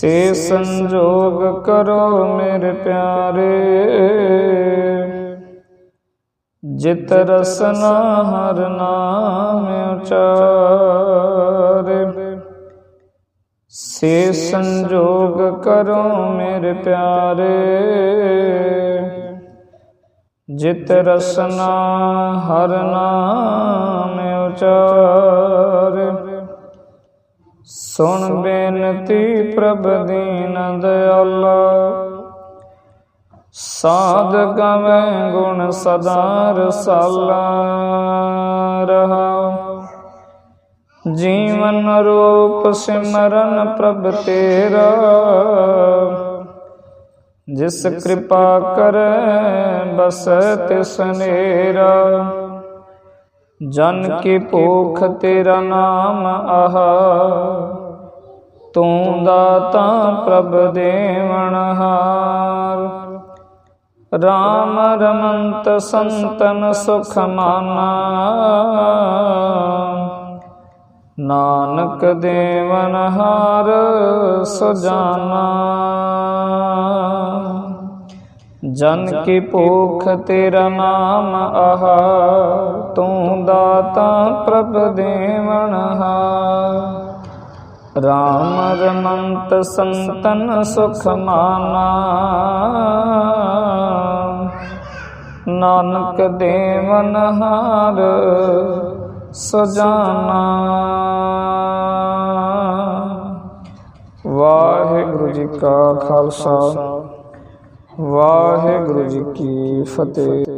ਸੇ ਸੰਜੋਗ ਕਰੋ ਮੇਰੇ ਪਿਆਰੇ। ਜਿਤ ਰਸਨਾ ਹਰ ਨਾਮ ਉਚਾਰੇ। ਸੇ ਸੰਜੋਗ ਕਰੋ ਮੇਰੇ ਪਿਆਰੇ। ਜਿਤ ਰਸਨਾ ਹਰ ਨਾਮ ਉਚਾਰੇ। ਸੁਣ ਬੇਨਤੀ ਪ੍ਰਭ ਦੀਨ ਦਇਆਲਾ ਸਾਧ ਗਵੇਂ ਗੁਣ ਸਦਾ ਰਸਾਲਾ ਰਹਾ। ਜੀਵਨ ਰੂਪ ਸਿਮਰਨ ਪ੍ਰਭ ਤੇਰਾ। ਜਿਸ ਕਿਰਪਾ ਕਰੈ ਬਸ ਤਿਸ ਨੇਰਾ ਜਨ ਕੀ ਭੂਖ ਤੇਰਾ ਨਾਮ ਆਹਾ। ਤੂੰ ਦਾਤਾ ਪ੍ਰਭ ਦੇਵਨ ਹਾਰ। ਰਾਮ ਰਮੰਤ ਸੰਤਨ ਸੁਖ ਮਾਨਾ। ਨਾਨਕ ਦੇਵਨਹਾਰ ਸੁਜਾਨਾ। ਜਨ ਕੀ ਭੂਖ ਤੇਰਾ ਨਾਮ ਆਹਾ ਤੂੰ ਦਾਤਾ ਪ੍ਰਭ ਦੇਵਨਹਾਰ ਰਾਮ ਰਮੰਤ ਸੰਤਨ ਸੁਖ ਮਾਨਾ। ਨਾਨਕ ਦੇਵਨਹਾਰ ਸਜਾਨਾ। ਵਾਹਿਗੁਰੂ ਜੀ ਕਾ ਖਾਲਸਾ। ਵਾਹਿਗੁਰੂ ਜੀ ਕੀ ਫਤਿਹ।